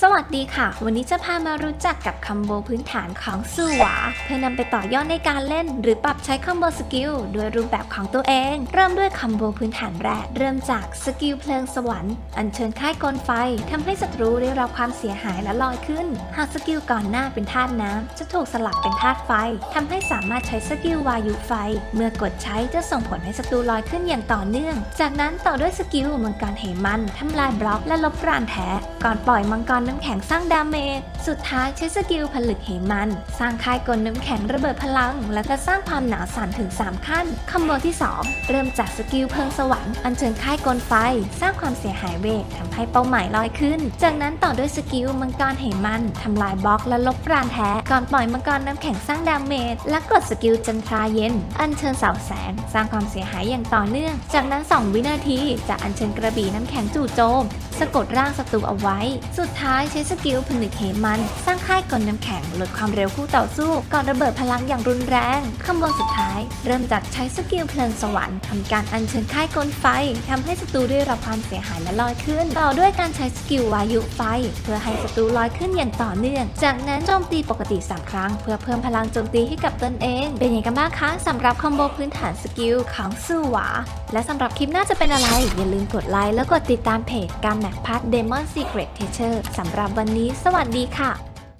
สวัสดีค่ะ วันนี้จะพามารู้จักกับคอมโบพื้นฐานของสูหวา เพื่อนำไปต่อยอดในการเล่น หรือปรับใช้คอมโบสกิลโดยรูปแบบของตัวเอง เริ่มด้วยคอมโบพื้นฐานแรก เริ่มจากสกิลเพลิงสวรรค์อัญเชิญค่ายกลไฟทำให้ศัตรูได้รับความเสียหายและลอยขึ้น หากสกิลก่อนหน้าเป็นธาตุน้ำจะถูกสลับเป็นธาตุไฟทำให้สามารถใช้สกิลวายุไฟ เมื่อกดใช้จะส่งผลให้ศัตรูลอยขึ้นอย่างต่อเนื่อง จากนั้นต่อด้วยสกิลมังกรเหมันทำลายบล็อกและลบกรานแท้ก่อนปล่อยมังกรน้ำแข็งสร้างดาเมจ สุดท้ายใช้สกิลผลึกเหมัน สร้างค่ายกลน้ำแข็งระเบิดพลัง และก็สร้างความหนาวสั่นถึง 3 ขั้น คอมโบที่ 2 เริ่มจากสกิลเพลิงสวรรค์อัญเชิญค่ายกลไฟ สร้างความเสียหายเวททำให้เป้าหมายลอยขึ้น จากนั้นต่อด้วยสกิลมังกรเหมันทำลายบล็อกและลบกรานแท้ ก่อนปล่อยมังกรน้ำแข็งสร้างดาเมจ และกดสกิลจันทราเย็น อัญเชิญเสาแสง สร้างความเสียหายอย่างต่อเนื่อง จากนั้น 2 วินาทีจะอัญเชิญกระบี่น้ำแข็งจู่โจมะกดร่างศัตรูเอาไว้ สุดท้ายใช้สกิลผนึกเหมัน สร้างค่ายกลน้ำแข็งลดความเร็วคู่ต่อสู้ ก่อนระเบิดพลังอย่างรุนแรงคำบนสุดท้าย เริ่มจากใช้สกิลเพลิงสวรรค์ทำการอัญเชิญค่ายกลไฟทำให้ศัตรูได้รับความเสียหายและลอยขึ้น ต่อด้วยการใช้สกิลวายุไฟ เพื่อให้ศัตรูลอยขึ้นอย่างต่อเนื่อง จากนั้นโจมตีปกติ 3 ครั้ง เพื่อเพิ่มพลังโจมตีให้กับตนเอง เป็นยังไงกันบ้างคะสำหรับคอมโบพื้นฐานสกิลของสู้หวา และสำหรับคลิปหน้าจะเป็นอะไร อย่าลืมกดไลค์แล้วกดติดตามเพจการแมพาร์ทเดมอนซีเกรตเทเชอร์สำหรับวันนี้ สวัสดีค่ะ